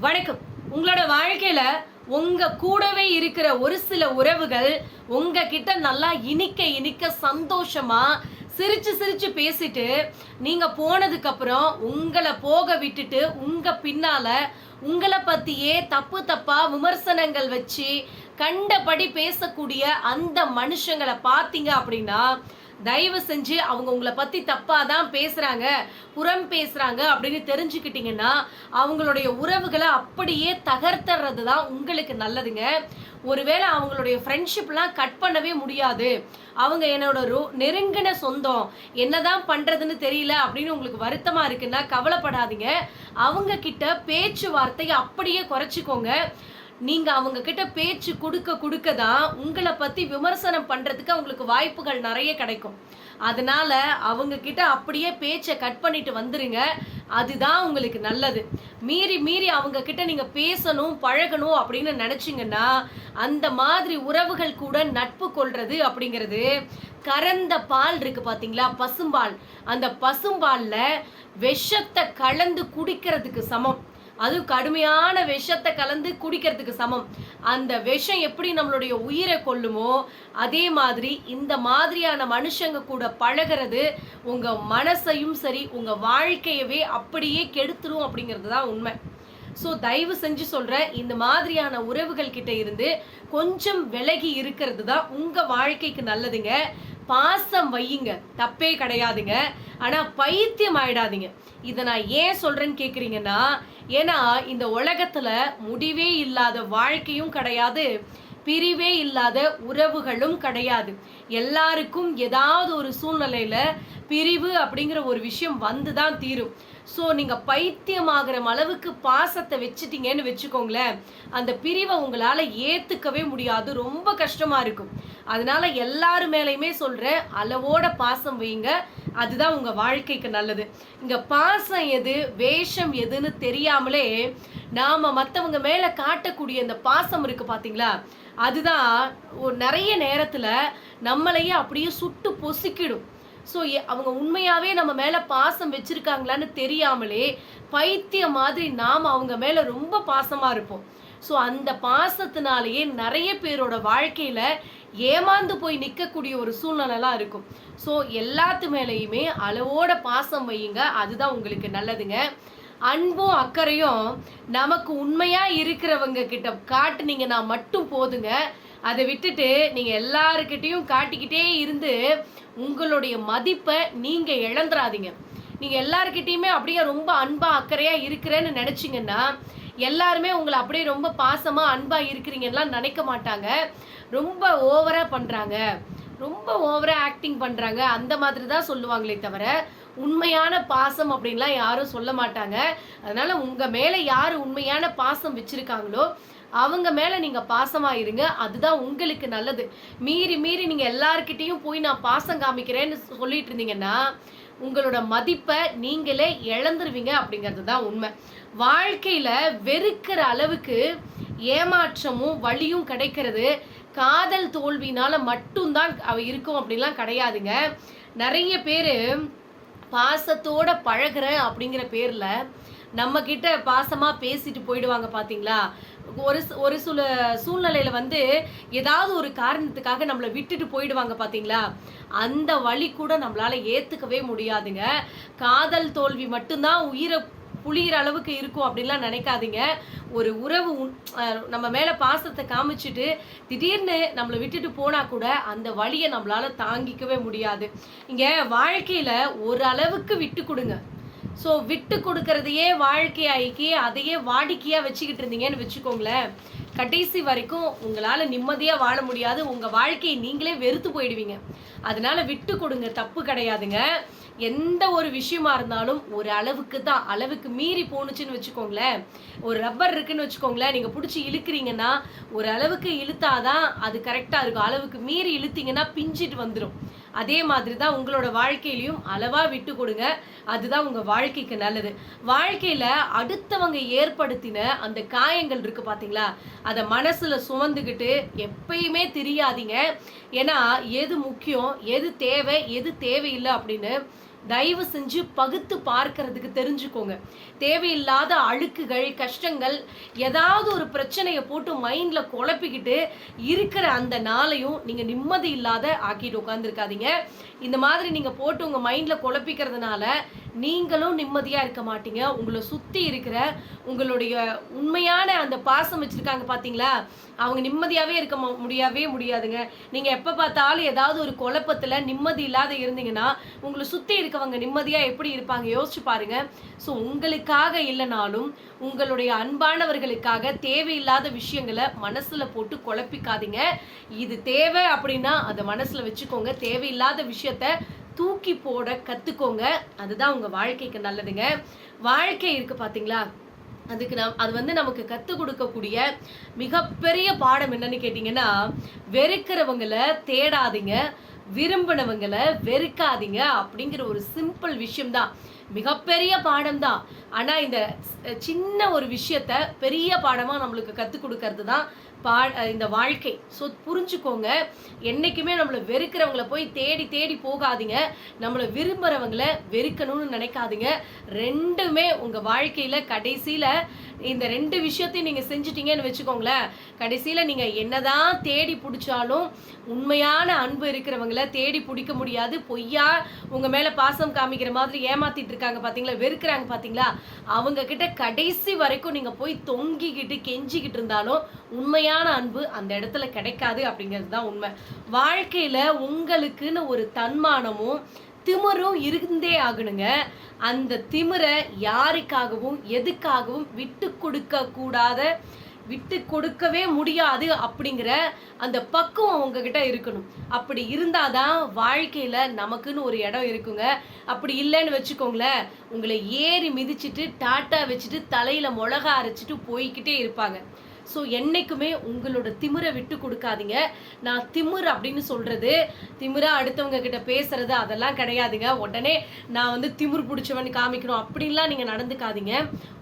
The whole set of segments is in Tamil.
வணக்கம். உங்களோட வாழ்க்கையில உங்க கூடவே இருக்கிற ஒரு சில உறவுகள் உங்க கிட்ட நல்லா இனிக்க இனிக்க சந்தோஷமா சிரிச்சு சிரிச்சு பேசிட்டு நீங்க போனதுக்கு அப்புறம் உங்களை போக விட்டுட்டு உங்க பின்னால உங்களை பத்தியே தப்பு தப்பா விமர்சனங்கள் வச்சு கண்டபடி பேசக்கூடிய அந்த மனுஷங்களை பார்த்தீங்க அப்படின்னா தயவு செஞ்சு அவங்க உங்களை பத்தி தப்பா தான் பேசுறாங்க புறம் பேசுறாங்க அப்படின்னு தெரிஞ்சுக்கிட்டீங்கன்னா அவங்களுடைய உறவுகளை அப்படியே தகர்த்துறது தான் உங்களுக்கு நல்லதுங்க. ஒருவேளை அவங்களுடைய ஃப்ரெண்ட்ஷிப்லாம் கட் பண்ணவே முடியாது. அவங்க என்னோட ரோ நெருங்கின சொந்தம் என்னதான் பண்றதுன்னு தெரியல அப்படின்னு உங்களுக்கு வருத்தமா இருக்குன்னா கவலைப்படாதீங்க. அவங்க கிட்ட பேச்சுவார்த்தையை அப்படியே குறைச்சிக்கோங்க. நீங்க அவங்க கிட்ட பேச்சு கொடுக்க கொடுக்க தான் உங்களை பத்தி விமர்சனம் பண்றதுக்கு அவங்களுக்கு வாய்ப்புகள் நிறைய கிடைக்கும். அதனால அவங்க கிட்ட அப்படியே பேச்சை கட் பண்ணிட்டு வந்துருங்க. அதுதான் உங்களுக்கு நல்லது. மீறி மீறி அவங்க கிட்ட நீங்க பேசணும் பழகணும் அப்படின்னு நினைச்சிங்கன்னா அந்த மாதிரி உறவுகள் கூட நட்பு கொள்றது அப்படிங்கிறது கறந்த பால் இருக்கு பாத்தீங்களா? பசும்பால். அந்த பசும்பால்ல விஷத்தை கலந்து குடிக்கிறதுக்கு சமம். அதுவும் கடுமையான விஷத்தை கலந்து குடிக்கிறதுக்கு சமம். அந்த விஷம் எப்படி நம்மளுடைய உயிரை கொல்லுமோ அதே மாதிரி இந்த மாதிரியான மனுஷங்க கூட பழகிறது உங்க மனசையும் சரி உங்க வாழ்க்கையவே அப்படியே கெடுத்துரும் அப்படிங்கிறது தான் உண்மை. ஸோ தயவு செஞ்சு சொல்கிறேன் இந்த மாதிரியான உறவுகள் கிட்ட இருந்து கொஞ்சம் விலகி இருக்கிறது தான் உங்கள் வாழ்க்கைக்கு நல்லதுங்க. பாசம் வையுங்க. தப்பே கிடையாதுங்க. ஆனால் பைத்தியம் ஆயிடாதீங்க. இதை நான் ஏன் சொல்கிறேன்னு கேட்குறீங்கன்னா ஏன்னா இந்த உலகத்தில் முடிவே இல்லாத வாழ்க்கையும் கிடையாது. பிரிவே இல்லாத உறவுகளும் கிடையாது. எல்லாருக்கும் ஏதாவது ஒரு சூழ்நிலையில் பிரிவு அப்படிங்கிற ஒரு விஷயம் வந்து தான் தீரும். ஸோ நீங்க பைத்தியமாகிற அளவுக்கு பாசத்தை வச்சுட்டீங்கன்னு வச்சுக்கோங்களேன். அந்த பிரிவை உங்களால ஏத்துக்கவே முடியாது. ரொம்ப கஷ்டமா இருக்கும். அதனால எல்லாரு மேலேயுமே சொல்கிறேன் அளவோட பாசம் வைங்க அதுதான் உங்க வாழ்க்கைக்கு நல்லது. இங்கே பாசம் எது வேஷம் எதுன்னு தெரியாமலே நாம மத்தவங்க மேல காட்டக்கூடிய இந்த பாசம் இருக்கு பாத்தீங்களா? அதுதான் ஒரு நிறைய நேரத்துல நம்மளையே அப்படியே சுட்டு பொசுக்கிடும். ஸோ அவங்க உண்மையாகவே நம்ம மேலே பாசம் வச்சிருக்காங்களான்னு தெரியாமலே பைத்தியம் மாதிரி நாம் அவங்க மேலே ரொம்ப பாசமாக இருப்போம். ஸோ அந்த பாசத்தினாலேயே நிறைய பேரோட வாழ்க்கையில் ஏமாந்து போய் நிற்கக்கூடிய ஒரு சூழ்நிலைலாம் இருக்கும். ஸோ எல்லாத்து மேலேயுமே அளவோட பாசம் வையுங்க. அதுதான் உங்களுக்கு நல்லதுங்க. அன்பும் அக்கறையும் நமக்கு உண்மையாக இருக்கிறவங்க கிட்ட காட்டுனீங்கன்னா மட்டும் போதுங்க. அதை விட்டுட்டு நீங்கள் எல்லாருக்கிட்டேயும் காட்டிக்கிட்டே இருந்து உங்களுடைய மதிப்பை நீங்கள் இழந்துடாதீங்க நீங்கள் எல்லாருக்கிட்டேயுமே அப்படியே ரொம்ப அன்பாக அக்கறையாக இருக்கிறேன்னு நினச்சிங்கன்னா எல்லாருமே உங்களை அப்படியே ரொம்ப பாசமாக அன்பாக இருக்கிறீங்கலாம் நினைக்க மாட்டாங்க. ரொம்ப ஓவராக பண்ணுறாங்க ரொம்ப ஓவராக ஆக்டிங் பண்ணுறாங்க அந்த மாதிரி தான் சொல்லுவாங்களே தவிர உண்மையான பாசம் அப்படின்லாம் யாரும் சொல்ல மாட்டாங்க. அதனால் உங்கள் மேலே யார் உண்மையான பாசம் வச்சுருக்காங்களோ அவங்க மேல நீங்க பாசமா இருங்க அதுதான் உங்களுக்கு நல்லது. மீறி மீறி நீங்க எல்லாருக்கிட்டேயும் போய் நான் பாசம் காமிக்கிறேன்னு சொல்லிட்டு இருந்தீங்கன்னா உங்களோட மதிப்பை நீங்களே இழந்துருவீங்க அப்படிங்கிறது தான் உண்மை. வாழ்க்கையில் வெறுக்கிற அளவுக்கு ஏமாற்றமும் வழியும் கிடைக்கிறது காதல் தோல்வினால மட்டும்தான் அவ இருக்கும் அப்படின்லாம் கிடையாதுங்க. நிறைய பேர் பாசத்தோட பழகுறேன் அப்படிங்கிற பேரில் நம்ம கிட்ட பாசமா பேசிட்டு போயிடுவாங்க பாத்தீங்களா? ஒரு ஒரு சில சூழ்நிலையில வந்து ஏதாவது ஒரு காரணத்துக்காக நம்மளை விட்டுட்டு போயிடுவாங்க பாத்தீங்களா? அந்த வழி கூட நம்மளால ஏத்துக்கவே முடியாதுங்க. காதல் தோல்வி மட்டும்தான் உயிரை புளியிற அளவுக்கு இருக்கும் அப்படின்லாம் நினைக்காதீங்க. ஒரு உறவு நம்ம மேல பாசத்தை காமிச்சிட்டு திடீர்னு நம்மளை விட்டுட்டு போனா கூட அந்த வழியை நம்மளால தாங்கிக்கவே முடியாது. இங்க வாழ்க்கையில ஒரு அளவுக்கு விட்டு கொடுங்க. ஸோ விட்டு கொடுக்கறதையே வாழ்க்கையாக்கி அதையே வாடிக்கையா வச்சுக்கிட்டு இருந்தீங்கன்னு வச்சுக்கோங்களேன். கடைசி வரைக்கும் உங்களால நிம்மதியா வாழ முடியாது. உங்க வாழ்க்கையை நீங்களே வெறுத்து போயிடுவீங்க. அதனால விட்டு கொடுங்க தப்பு கிடையாதுங்க. எந்த ஒரு விஷயமா இருந்தாலும் ஒரு அளவுக்கு தான் அளவுக்கு மீறி போணுச்சுன்னு வச்சுக்கோங்களேன். ஒரு ரப்பர் இருக்குன்னு வச்சுக்கோங்களேன். நீங்க பிடிச்சி இழுக்கிறீங்கன்னா ஒரு அளவுக்கு இழுத்தாதான் அது கரெக்டா இருக்கும். அளவுக்கு மீறி இழுத்தீங்கன்னா பிஞ்சிட்டு வந்துடும் அதே மாதிரி தான் உங்களோட வாழ்க்கையிலையும் அளவா விட்டு கொடுங்க. அதுதான் உங்க வாழ்க்கைக்கு நல்லது. வாழ்க்கையில அடுத்தவங்க ஏற்படுத்தின அந்த காயங்கள் இருக்கு பார்த்தீங்களா அதை மனசுல சுமந்துக்கிட்டு எப்பயுமே தெரியாதீங்க. ஏன்னா எது முக்கியம் எது தேவை எது தேவையில்லை அப்படின்னு தயவு செஞ்சு பகுத்து பார்க்கறதுக்கு தெரிஞ்சுக்கோங்க. தேவையில்லாத அழுக்குகள் கஷ்டங்கள் ஏதாவது ஒரு பிரச்சனையை போட்டு மைண்ட்ல குழப்பிக்கிட்டு இருக்கிற அந்த நாளையும் நீங்க நிம்மதி இல்லாத ஆக்கிட்டு உட்காந்துருக்காதீங்க இந்த மாதிரி நீங்கள் போட்டு உங்கள் மைண்டில் குழப்பிக்கிறதுனால நீங்களும் நிம்மதியாக இருக்க மாட்டீங்க. உங்களை சுற்றி இருக்கிற உங்களுடைய உண்மையான அந்த பாசம் வச்சுருக்காங்க பார்த்தீங்களா அவங்க நிம்மதியாகவே இருக்க முடியவே முடியாதுங்க. நீங்கள் எப்போ பார்த்தாலும் ஏதாவது ஒரு குழப்பத்தில் நிம்மதி இல்லாத இருந்தீங்கன்னா உங்களை சுற்றி இருக்கவங்க நிம்மதியாக எப்படி இருப்பாங்க யோசிச்சு பாருங்க. ஸோ உங்களுக்காக இல்லைனாலும் உங்களுடைய அன்பானவர்களுக்காக தேவையில்லாத விஷயங்களை மனசில் போட்டு குழப்பிக்காதீங்க. இது தேவை அப்படின்னா அதை மனசில் வச்சுக்கோங்க. தேவையில்லாத விஷயம் விஷயத்தை தூக்கி போட கத்துக்கோங்க. அதுதான் உங்க வாழ்க்கைக்கு நல்லதுங்க. வாழ்க்கை இருக்கு பாத்தீங்களா? அதுக்கு நம் அது வந்து நமக்கு கற்றுக் கொடுக்கக்கூடிய மிகப்பெரிய பாடம் என்னன்னு கேட்டிங்கன்னா வெறுக்கிறவங்களை தேடாதீங்க. விரும்பினவங்களை வெறுக்காதீங்க அப்படிங்கிற ஒரு சிம்பிள் விஷயம்தான். மிகப்பெரிய பாடம் தான் ஆனால் இந்த சின்ன ஒரு விஷயத்த பெரிய பாடமாக நம்மளுக்கு கற்றுக் கொடுக்கறது தான் பா இந்த வாழ்க்கை. ஸோ புரிஞ்சுக்கோங்க. என்னைக்குமே நம்மளை வெறுக்கிறவங்கள போய் தேடி தேடி போகாதீங்க. நம்மளை விரும்புகிறவங்கள வெறுக்கணும்னு நினைக்காதீங்க. ரெண்டுமே உங்கள் வாழ்க்கையில் கடைசியில் இந்த ரெண்டு விஷயத்தையும் நீங்கள் செஞ்சிட்டீங்கன்னு வச்சுக்கோங்களேன் கடைசியில் நீங்கள் என்னதான் தேடி பிடிச்சாலும் உண்மையான அன்பு இருக்கிறவங்கள தேடி பிடிக்க முடியாது. பொய்யா உங்கள் மேலே பாசம் காமிக்கிற மாதிரி ஏமாத்திட்டு இருக்காங்க பார்த்தீங்களா வெறுக்கிறாங்க பார்த்தீங்களா அவங்க கிட்ட கடைசி வரைக்கும் நீங்கள் போய் தொங்கிக்கிட்டு கெஞ்சிக்கிட்டு இருந்தாலும் உண்மையான அன்பு அந்த இடத்துல கிடைக்காது அப்படிங்கிறது தான் உண்மை. வாழ்க்கையில் உங்களுக்குன்னு ஒரு தன்மானமும் திமிரும் இருந்தே ஆகணுங்க. அந்த திமிரை யாருக்காகவும் எதுக்காகவும் விட்டு கொடுக்க கூடாத விட்டு கொடுக்கவே முடியாது அப்படிங்கிற அந்த பக்குவம் உங்ககிட்ட இருக்கணும். அப்படி இருந்தாதான் வாழ்க்கையில நமக்குன்னு ஒரு இடம் இருக்குங்க. அப்படி இல்லைன்னு வச்சுக்கோங்களேன் உங்களை ஏறி மிதிச்சிட்டு டாட்டா வச்சுட்டு தலையில மிளகா அரைச்சிட்டு போய்க்கிட்டே இருப்பாங்க. ஸோ என்னைக்குமே உங்களோட திமிரை விட்டு கொடுக்காதீங்க. நான் திமிர் அப்படின்னு சொல்கிறது திமிரா அடுத்தவங்க கிட்ட பேசுறது அதெல்லாம் கிடையாதுங்க. உடனே நான் வந்து திமிர் பிடிச்சவன் காமிக்கணும் அப்படின்லாம் நீங்கள் நடந்துக்காதீங்க.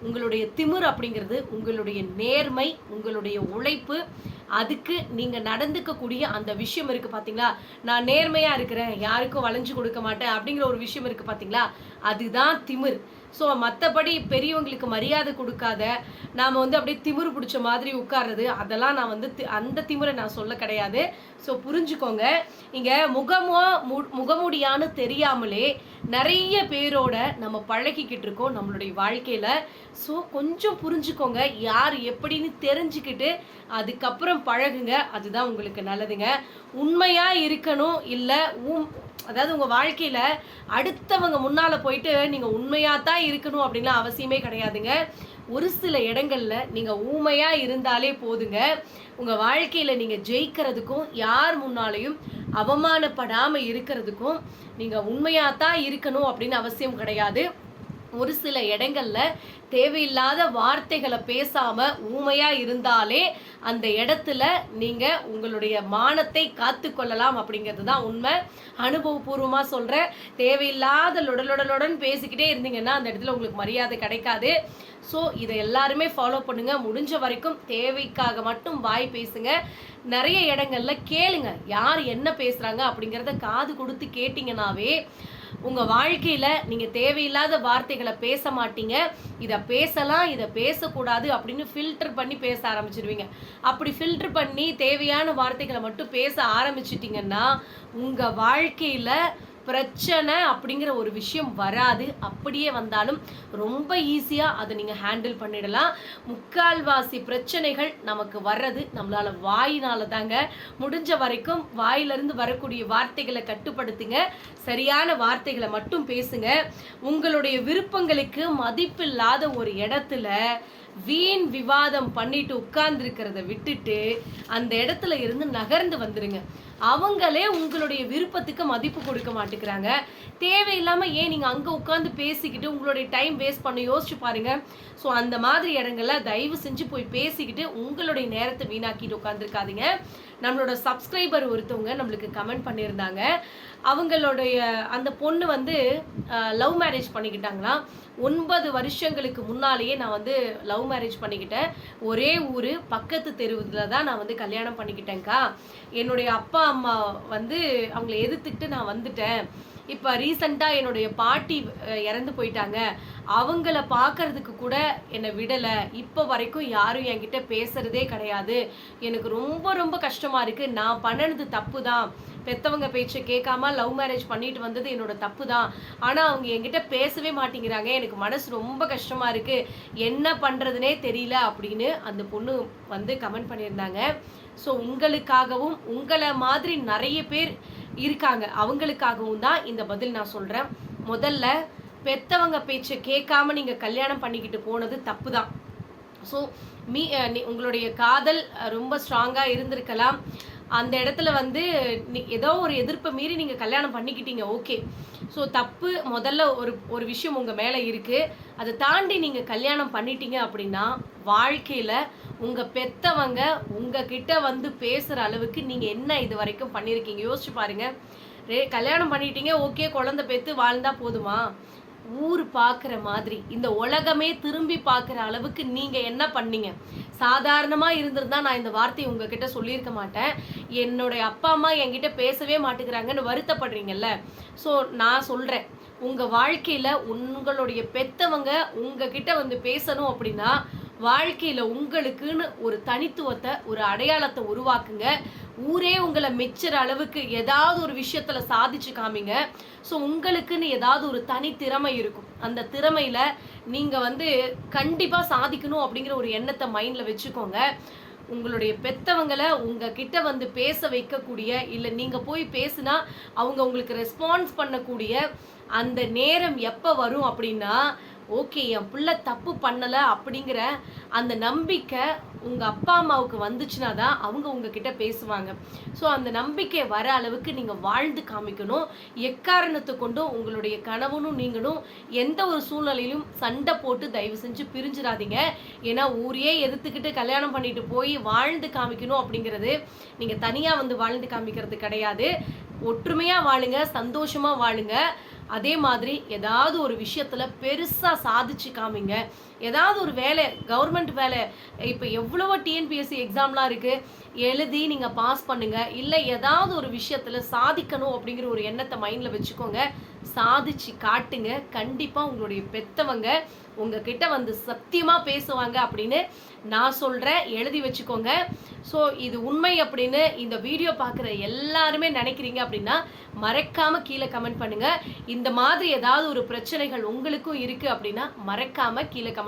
உங்களுடைய திமிர் அப்படிங்கிறது உங்களுடைய நேர்மை உங்களுடைய உழைப்பு அதுக்கு நீங்கள் நடந்துக்கக்கூடிய அந்த விஷயம் இருக்குது பார்த்தீங்களா நான் நேர்மையாக இருக்கிறேன் யாருக்கும் வளைஞ்சு கொடுக்க மாட்டேன் அப்படிங்கிற ஒரு விஷயம் இருக்குது பார்த்தீங்களா அதுதான் திமிர். ஸோ மற்றபடி பெரியவங்களுக்கு மரியாதை கொடுக்காத நாம் வந்து அப்படியே திமிரு பிடிச்ச மாதிரி உட்கார்றது அதெல்லாம் நான் வந்து தி- அந்த திமிரை நான் சொல்ல கிடையாது. ஸோ புரிஞ்சுக்கோங்க. இங்கே முகமோ மு- முகமுடியான்னு தெரியாமலே நிறைய பேரோட நம்ம பழகிக்கிட்டு இருக்கோம் நம்மளுடைய வாழ்க்கையில். ஸோ கொஞ்சம் புரிஞ்சுக்கோங்க யார் எப்படின்னு தெரிஞ்சுக்கிட்டு அதுக்கப்புறம் பழகுங்க. அதுதான் உங்களுக்கு நல்லதுங்க. உண்மையாக இருக்கணும் இல்லை உம் அதாவது உங்கள் வாழ்க்கையில் அடுத்தவங்க முன்னால் போயிட்டு நீங்கள் உண்மையாக தான் இருக்கணும் அப்படின்லாம் அவசியமே கிடையாதுங்க. ஒரு சில இடங்களில் நீங்கள் ஊமையாக இருந்தாலே போதுங்க. உங்கள் வாழ்க்கையில் நீங்கள் ஜெயிக்கிறதுக்கும் யார் முன்னாலையும் அவமானப்படாமல் இருக்கிறதுக்கும் நீங்கள் உண்மையாக தான் இருக்கணும் அப்படின்னு அவசியம் கிடையாது. ஒரு சில இடங்கள்ல தேவையில்லாத வார்த்தைகளை பேசாம ஊமையா இருந்தாலே அந்த இடத்துல நீங்க உங்களுடைய மானத்தை காத்து கொள்ளலாம் அப்படிங்கிறது தான் உண்மை. அனுபவபூர்வமா சொல்றேன். தேவையில்லாத லுடலுடலுடன் பேசிக்கிட்டே இருந்தீங்கன்னா அந்த இடத்துல உங்களுக்கு மரியாதை கிடைக்காது. ஸோ இதை எல்லாருமே ஃபாலோ பண்ணுங்க. முடிஞ்ச வரைக்கும் தேவைக்காக மட்டும் வாய் பேசுங்க. நிறைய இடங்கள்ல கேளுங்க. யார் என்ன பேசுறாங்க அப்படிங்கிறத காது கொடுத்து கேட்டிங்கனாவே உங்க வாழ்க்கையில நீங்க தேவையில்லாத வார்த்தைகளை பேச மாட்டீங்க. இதை பேசலாம் இதை பேசக்கூடாது அப்படின்னு ஃபில்டர் பண்ணி பேச ஆரம்பிச்சிடுவீங்க அப்படி ஃபில்டர் பண்ணி தேவையான வார்த்தைகளை மட்டும் பேச ஆரம்பிச்சிட்டிங்கன்னா உங்க வாழ்க்கையில பிரச்சனை அப்படிங்கிற ஒரு விஷயம் வராது. அப்படியே வந்தாலும் ரொம்ப ஈஸியாக அதை நீங்கள் ஹேண்டில் பண்ணிடலாம். முக்கால்வாசி பிரச்சனைகள் நமக்கு வர்றது நம்மளால் வாயினால தாங்க முடிஞ்ச வரைக்கும் வாயிலிருந்து வரக்கூடிய வார்த்தைகளை கட்டுப்படுத்துங்க. சரியான வார்த்தைகளை மட்டும் பேசுங்க. உங்களுடைய விருப்பங்களுக்கு மதிப்பில்லாத ஒரு இடத்துல வீண் விவாதம் பண்ணிட்டு உட்கார்ந்துருக்கிறத விட்டுட்டு அந்த இடத்துல இருந்து நகர்ந்து வந்துருங்க. அவங்களே உங்களுடைய விருப்பத்துக்கு மதிப்பு கொடுக்க மாட்டேங்கிறாங்க. தேவையில்லாமல் ஏன் நீங்கள் அங்கே உட்காந்து பேசிக்கிட்டு உங்களுடைய டைம் வேஸ்ட் பண்ண யோசிச்சு பாருங்க. ஸோ அந்த மாதிரி இடங்கள்ல தயவு செஞ்சு போய் பேசிக்கிட்டு உங்களுடைய நேரத்தை வீணாக்கிட்டு உட்காந்துருக்காதீங்க நம்மளோட சப்ஸ்கிரைபர் ஒருத்தவங்க நம்மளுக்கு கமெண்ட் பண்ணியிருந்தாங்க. அவங்களுடைய அந்த பொண்ணு வந்து லவ் மேரேஜ் பண்ணிக்கிட்டாங்களாம் ஒன்பது வருஷங்களுக்கு முன்னாலேயே நான் வந்து லவ் மேரேஜ் பண்ணிக்கிட்டேன். ஒரே ஊர் பக்கத்து தெருவில் தான் நான் வந்து கல்யாணம் பண்ணிக்கிட்டேன்க்கா. என்னுடைய அப்பா அம்மா வந்து அவங்கள எதிர்த்துக்கிட்டு நான் வந்துட்டேன். இப்போ ரீசண்டாக என்னுடைய பாட்டி இறந்து போயிட்டாங்க. அவங்கள பார்க்கறதுக்கு கூட என்னை விடலை. இப்போ வரைக்கும் யாரும் என்கிட்ட பேசுறதே கிடையாது. எனக்கு ரொம்ப ரொம்ப கஷ்டமாக இருக்குது நான் பண்ணனது தப்பு தான் பெத்தவங்க பேச்சை கேட்காம லவ் மேரேஜ் பண்ணிட்டு வந்தது என்னோட தப்பு தான் ஆனால் அவங்க என்கிட்ட பேசவே மாட்டேங்கிறாங்க. எனக்கு மனசு ரொம்ப கஷ்டமாக இருக்குது என்ன பண்ணுறதுனே தெரியல அப்படின்னு அந்த பொண்ணு வந்து கமெண்ட் பண்ணியிருந்தாங்க. ஸோ உங்களுக்காகவும் உங்களை மாதிரி நிறைய பேர் இருக்காங்க. அவங்களுக்காகவும் தான் இந்த பதில் நான் சொல்கிறேன் முதல்ல பெத்தவங்க பேச்சை கேட்காம நீங்கள் கல்யாணம் பண்ணிக்கிட்டு போனது தப்பு தான். ஸோ மீ நீ- உங்களுடைய காதல் ரொம்ப ஸ்ட்ராங்காக இருந்திருக்கலாம். அந்த இடத்துல வந்து நீ ஏதோ ஒரு எதிர்ப்பை மீறி நீங்கள் கல்யாணம் பண்ணிக்கிட்டீங்க ஓகே. ஸோ தப்பு முதல்ல ஒரு ஒரு விஷயம் உங்கள் மேலே இருக்குது அதை தாண்டி நீங்கள் கல்யாணம் பண்ணிட்டீங்க அப்படின்னா வாழ்க்கையில் உங்கள் பெத்தவங்க உங்ககிட்ட வந்து பேசுகிற அளவுக்கு நீங்கள் என்ன இது வரைக்கும் பண்ணியிருக்கீங்க யோசிச்சு பாருங்க. ரே கல்யாணம் பண்ணிட்டீங்க ஓகே குழந்தை பெற்று வாழ்ந்தா போதுமா? ஊர் பார்க்குற மாதிரி இந்த உலகமே திரும்பி பார்க்குற அளவுக்கு நீங்கள் என்ன பண்ணீங்க? சாதாரணமாக இருந்திருந்தா நான் இந்த வார்த்தையை உங்ககிட்ட சொல்லியிருக்க மாட்டேன். என்னுடைய அப்பா அம்மா என்கிட்ட பேசவே மாட்டேங்கிறாங்கன்னு வருத்தப்படுறீங்கல்ல? ஸோ நான் சொல்கிறேன் உங்கள் வாழ்க்கையில் உங்களுடைய பெத்தவங்க உங்ககிட்ட வந்து பேசணும் அப்படின்னா வாழ்க்கையில் உங்களுக்குன்னு ஒரு தனித்துவத்தை ஒரு அடையாளத்தை உருவாக்குங்க. ஊரே உங்களை மெச்சுற அளவுக்கு ஏதாவது ஒரு விஷயத்தில் சாதிச்சு காமிங்க. ஸோ உங்களுக்குன்னு ஏதாவது ஒரு தனி திறமை இருக்கும். அந்த திறமையில் நீங்கள் வந்து கண்டிப்பாக சாதிக்கணும் அப்படிங்கிற ஒரு எண்ணத்தை மைண்டில் வச்சுக்கோங்க. உங்களுடைய பெத்தவங்களை உங்ககிட்ட வந்து பேச வைக்கக்கூடிய இல்லை நீங்கள் போய் பேசுனா அவங்க உங்களுக்கு ரெஸ்பான்ஸ் பண்ணக்கூடிய அந்த நேரம் எப்போ வரும் அப்படின்னா ஓகே என் பிள்ளை தப்பு பண்ணலை அப்படிங்கிற அந்த நம்பிக்கை உங்கள் அப்பா அம்மாவுக்கு வந்துச்சுன்னா தான் அவங்க உங்ககிட்ட பேசுவாங்க. ஸோ அந்த நம்பிக்கை வர அளவுக்கு நீங்கள் வாழ்ந்து காமிக்கணும். எக்காரணத்தை கொண்டும் உங்களுடைய கணவனும் நீங்களும் எந்த ஒரு சூழ்நிலையிலும் சண்டை போட்டு தயவு செஞ்சு பிரிஞ்சிடாதீங்க. ஏன்னா ஊரையே எதிர்த்துக்கிட்டு கல்யாணம் பண்ணிட்டு போய் வாழ்ந்து காமிக்கணும் அப்படிங்கிறது நீங்கள் தனியாக வந்து வாழ்ந்து காமிக்கிறது கிடையாது. ஒற்றுமையாக வாழுங்க சந்தோஷமாக வாழுங்க. அதே மாதிரி ஏதாவது ஒரு விஷயத்துல பெருசா சாதிச்சு காமிங்க ஏதாவது ஒரு வேலை கவர்மெண்ட் வேலை. இப்போ எவ்வளவோ டிஎன்பிஎஸ்சி எக்ஸாம்லாம் இருக்குது எழுதி நீங்கள் பாஸ் பண்ணுங்கள் இல்லை ஏதாவது ஒரு விஷயத்தில் சாதிக்கணும் அப்படிங்கிற ஒரு எண்ணத்தை மைண்டில் வச்சுக்கோங்க. சாதிச்சு காட்டுங்க. கண்டிப்பாக உங்களுடைய பெத்தவங்க உங்ககிட்ட வந்து சத்தியமாக பேசுவாங்க அப்படின்னு நான் சொல்கிறேன் எழுதி வச்சுக்கோங்க. ஸோ இது உண்மை அப்படின்னு இந்த வீடியோ பார்க்குற எல்லாருமே நினைக்கிறீங்க அப்படின்னா மறக்காமல் கீழே கமெண்ட் பண்ணுங்கள் இந்த மாதிரி ஏதாவது ஒரு பிரச்சனைகள் உங்களுக்கும் இருக்குது அப்படின்னா மறக்காம கீழே கமெண்ட்